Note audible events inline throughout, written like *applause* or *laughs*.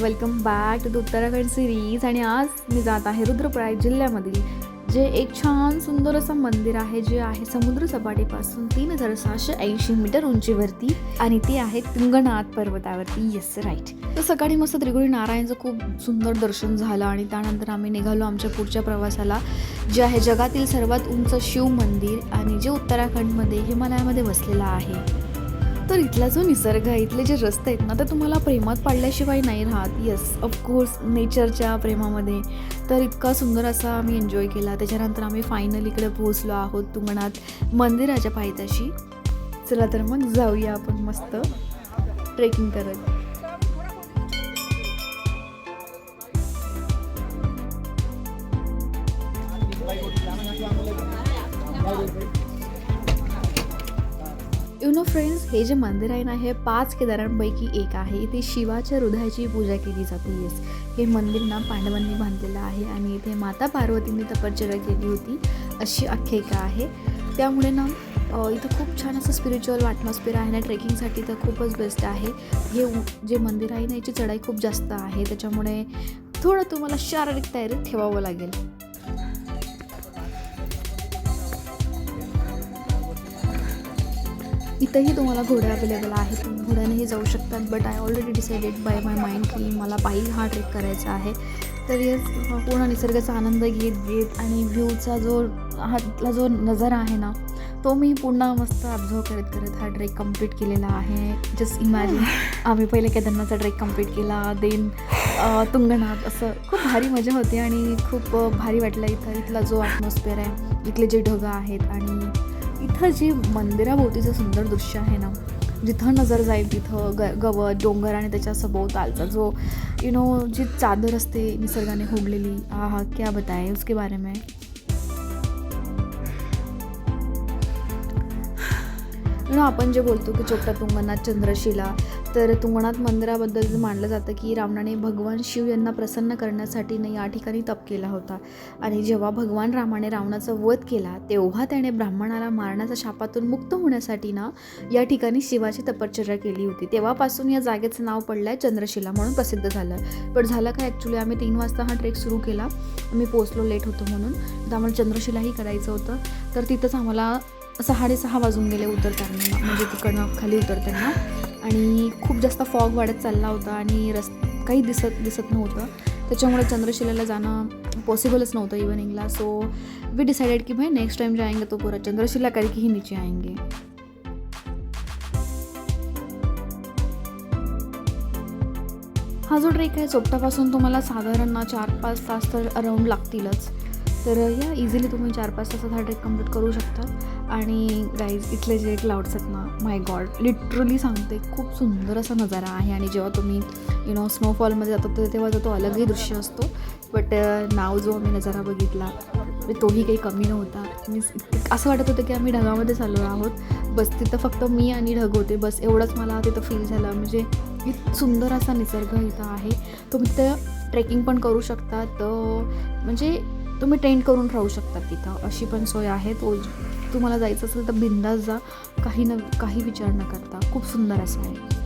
Welcome back to the Uttarakhand series आणि आज मी जात आहे रुद्रप्रयाग जिल्ह्यामधील जे एक छान सुंदर असं मंदिर आहे जे आहे समुद्र सपाटीपासून तीन हजार सहाशे ऐंशी मीटर उंचीवरती आणि ते आहे तुंगनाथ पर्वतावरती. येस राईट तर सकाळी मस्त त्रिगुडी नारायणचं खूप सुंदर दर्शन झालं आणि त्यानंतर आम्ही निघालो आमच्या पुढच्या प्रवासाला जे आहे जगातील सर्वात उंच शिव मंदिर आणि जे उत्तराखंडमध्ये हिमालयामध्ये वसलेलं आहे. तर इथला जो निसर्ग आहे इथले जे रस्ते आहेत ना ते तुम्हाला प्रेमात पाडल्याशिवाय नाही राहत. येस ऑफकोर्स नेचरच्या प्रेमामध्ये. तर इतका सुंदर असा आम्ही एन्जॉय केला. त्याच्यानंतर आम्ही फायनल इकडे पोहोचलो आहोत तुंगणात मंदिराच्या पायथ्याशी. चला तर मग जाऊया आपण मस्त ट्रेकिंग करत. यु नो फ्रेंड्स हे जे मंदिर आहे ना हे पाच केदारांपैकी एक आहे. इथे शिवाच्या हृदयाची पूजा केली जाते. येस हे मंदिर ना पांडवांनी बांधलेलं आहे आणि इथे माता पार्वतींनी तपश्चर्या केली होती. अशी आख्यायिका आहे. त्यामुळे ना इथं खूप छान असं स्पिरिच्युअल ॲटमॉस्फिअर आहे ना ट्रेकिंगसाठी तर खूपच बेस्ट आहे. हे जे मंदिर आहे ना याची चढाई खूप जास्त आहे. त्याच्यामुळे थोडं तुम्हाला शारीरिक तयारी ठेवावं लागेल. इथंही तुम्हाला घोडे अवेलेबल आहेत. तुम्ही घोड्यानेही जाऊ शकतात but I already decided by my mind की मला पायी हा ट्रेक करायचा आहे. तर येस पूर्ण निसर्गाचा आनंद घेत घेत आणि व्ह्यूचा जो हातला जो नजारा आहे ना तो मी पुन्हा मस्त ऑब्झर्व करत करत हा ट्रेक कंप्लीट केलेला आहे. जस्ट इमॅजिन *laughs* आम्ही पहिले केदारनाथचा ट्रेक कंप्लीट केला देन तुंगनाथ असं खूप भारी मजा होती आणि खूप भारी वाटलं इथं इथला जो ॲटमॉस्फिअर आहे इथले जे ढगं आहेत आणि इथं जी मंदिराभोवतीचं सुंदर दृश्य आहे ना जिथं नजर जाईल तिथं ग गवत डोंगर आणि त्याच्या सभोवतालचा जो यु नो जी चादर असते निसर्गाने होडलेली हा हा क्या बताए उसके बारे में? यु नो आपण जे बोलतो की चोपटा तुंगनाथ चंद्रशिला तर तुंगणात मंदिराबद्दल जे मानलं जातं की रावणाने भगवान शिव यांना प्रसन्न करण्यासाठी या ठिकाणी तप केला होता. आणि जेव्हा भगवान रामाने रावणाचा वध केला तेव्हा त्याने ब्राह्मणाला मारण्याच्या शापातून मुक्त होण्यासाठी ना या ठिकाणी शिवाची तपश्चर्या केली होती. तेव्हापासून या जागेचं नाव पडलं आहे चंद्रशिला म्हणून प्रसिद्ध झालं. पण झालं काय? ॲक्च्युली आम्ही तीन वाजता हा ट्रेक सुरू केला. आम्ही पोचलो लेट होतो म्हणून. तर आम्हाला चंद्रशिलाही करायचं होतं. तर तिथंच आम्हाला साडेसहा वाजून गेले उतरताना. म्हणजे तिकडनं खाली उतरताना. आणि खूप जास्त फॉग वाढत चालला होता आणि रस काही दिसत दिसत नव्हतं. त्याच्यामुळे चंद्रशिलाला जाणं पॉसिबलच नव्हतं इव्हनिंगला सो वी डिसाइडेड की भाई नेक्स्ट टाइम जाएंगे तो पूरा चंद्रशिला करके ही नीचे आएंगे. हा जो ट्रेक आहे चोपटापासून तुम्हाला साधारण ना चार पाच तास तर अराऊंड लागतीलच. तर या इझिली तुम्ही चार पाच तासात हा ट्रेक कंप्लीट करू शकता. आणि गाईज इथले जे क्लाउड्स आहेत ना माय गॉड लिटरली सांगते खूप सुंदर असा नजारा आहे. आणि जेव्हा तुम्ही यु नो स्नोफॉलमध्ये जातो तर तेव्हा तो अलगही दृश्य असतो. बट नाव uh, जो आम्ही नजारा बघितला म्हणजे तोही काही कमी नव्हता. मीन्स असं वाटत होतं की आम्ही ढगामध्ये चाललो आहोत. बस तिथं फक्त मी आणि ढग होते. बस एवढंच मला तिथं फील झालं. म्हणजे इतकं सुंदर असा निसर्ग इथं आहे. तुम्ही तिथं ट्रेकिंग पण करू शकता. तर म्हणजे तुम्ही टेंट करून राहू शकता तिथं. अशी पण सोय आहे. तो तुम्हाला जायचं असेल तर बिंदास जा. काही न काही विचार न करता. खूप सुंदर असं आहे.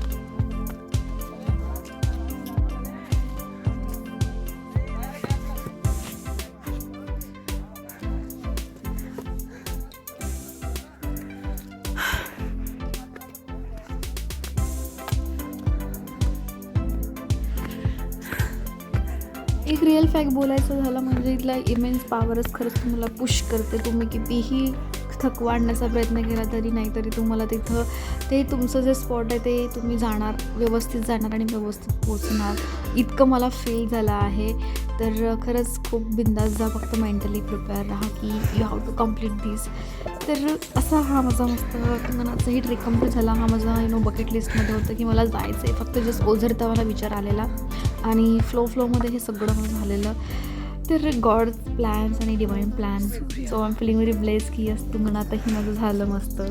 एक रिअल फॅक्ट बोलायचं झालं म्हणजे इथला इमेन्स पॉवरच खरंच तुम्हाला पुश करते. तुम्ही कितीही थकवा आणण्याचा प्रयत्न केला तरी नाही तरी तुम्हाला तिथं ते तुमचं जे स्पॉट आहे ते तुम्ही जाणार व्यवस्थित जाणार आणि व्यवस्थित पोचणार इतकं मला फील झालं आहे. तर खरंच खूप बिंदास जा फक्त मेंटली प्रिपेअर राहा की you have to complete this तर असा हा माझा मस्त कंगनाचाही ट्रेक कंप्लीट झाला. हा माझा यु नो बकेट लिस्टमध्ये होतं की मला जायचं आहे फक्त जस्ट ओझरता मला विचार आलेला. आणि फ्लो फ्लोमध्ये हे सगळं झालेलं. तर गॉड प्लॅन्स आणि divine plans so I am feeling very bless की असतो आताही माझं झालं मस्त.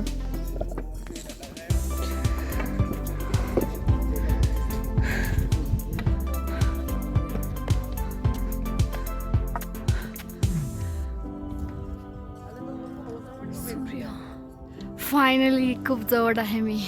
फायनली खूप जवळ आहे मी.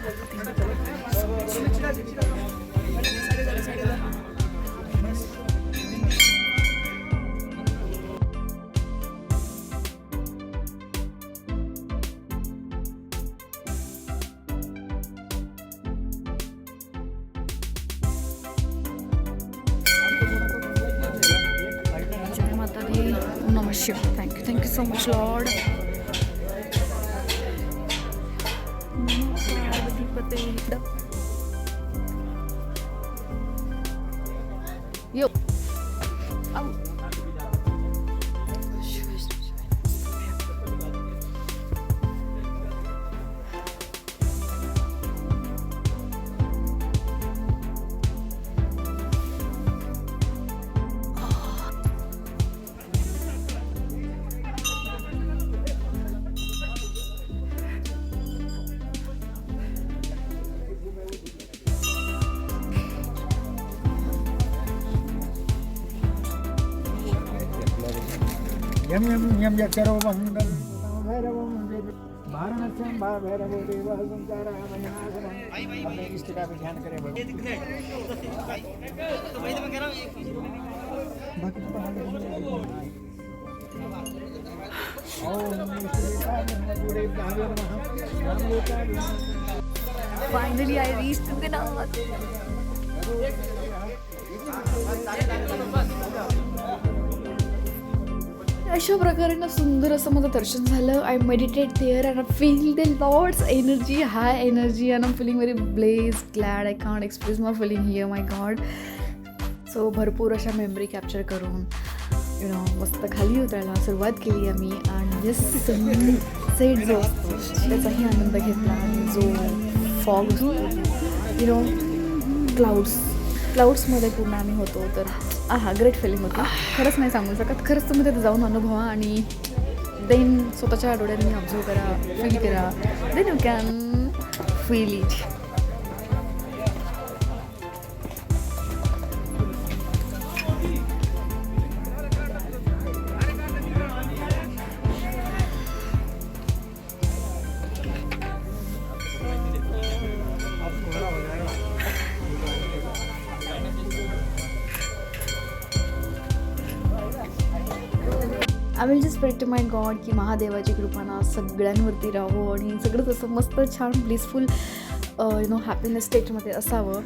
जय माता दी। नमः Shiv thank you thank you so much lord M यम यम यक्षरो मंगल भैरवं वाराणस्यां भा भैरवो देवः संसारामयासनम् अपने ध्यान Finally, I reached Tunganath. अशा प्रकारे ना सुंदर असं माझं दर्शन झालं. I meditate there and I feel the lord's energy high energy and I feeling very bless glad I can't express my feeling here my God so भरपूर अशा मेमरी कॅप्चर करून यु नो मस्त खाली उतरायला सुरुवात केली आम्ही. आणि जस्ट सेट जो असतो त्याचाही आनंद घेतला आणि जो फॉग यु नो क्लाउड्स क्लाउड्समध्ये पूर्ण आम्ही होतो. तर आहा ग्रेट फिलिंग होती. खरंच नाही सांगू शकत. खरंच तुम्ही तिथे जाऊन अनुभवा आणि देन स्वतःच्या डोळ्यांनी ऑब्झर्व करा फील करा. Then you can feel it I will just pray to my God की महादेवाची कृपाना सगळ्यांवरती राहो आणि सगळंच असं मस्त छान ब्लिसफुल यु नो हॅपीनेस स्टेटमध्ये असावं.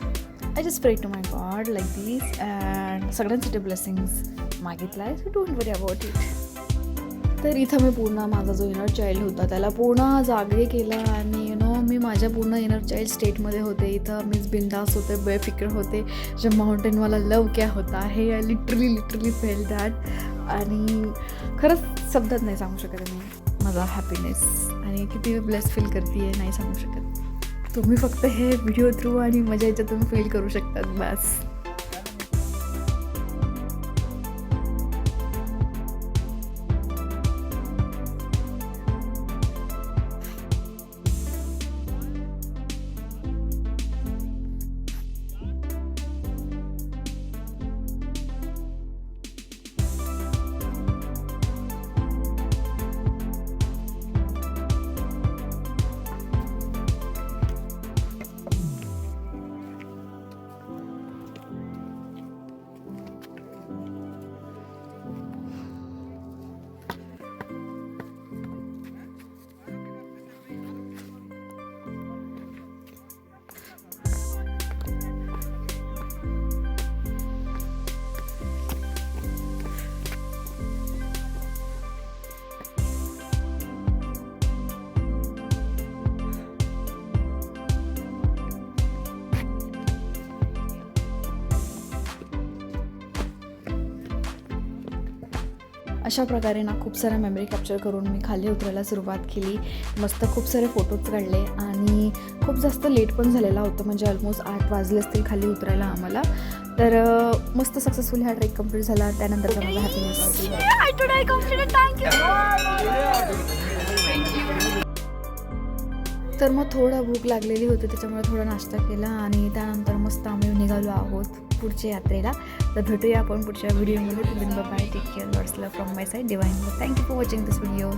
I just pray to my God like this and सगळ्यांसाठी ब्लेसिंग्स मागितला आहे so don't worry about it तर इथं मी पूर्ण माझा जो इनर चाइल्ड होता त्याला पूर्ण जागे केला आणि यु नो मी माझ्या पूर्ण इनर चाइल्ड स्टेटमध्ये होते. इथं मीच बिंदास होते बेफिकर होते. जे माउंटेनवाला लव क्या होता. हे I literally literally felt that आणि खरंच शब्दात नाही सांगू शकत मी. माझा हॅपीनेस आणि किती ब्लेस फील करते आहे नाही सांगू शकत. तुम्ही फक्त हे व्हिडिओ थ्रू आणि मजा याच्यातून फील करू शकतात बस. अशा प्रकारे ना खूप साऱ्या मेमरी कॅप्चर करून मी खाली उतरायला सुरुवात केली. मस्त खूप सारे फोटोज काढले आणि खूप जास्त लेट पण झालेला होता म्हणजे ऑलमोस्ट आठ वाजले असतील खाली उतरायला आम्हाला. तर मस्त सक्सेसफुली हा ट्रेक कंप्लीट झाला. त्यानंतरचा माझा हॅपीनेस तर मग थोडं भूक लागलेली होती त्याच्यामुळे थोडा नाश्ता केला आणि त्यानंतर मस्त आम्ही निघालो आहोत. पुढच्या यात्रेला. तर भेटूया आपण पुढच्या व्हिडिओमध्ये bye take care lots love from my side divine thank you for watching this video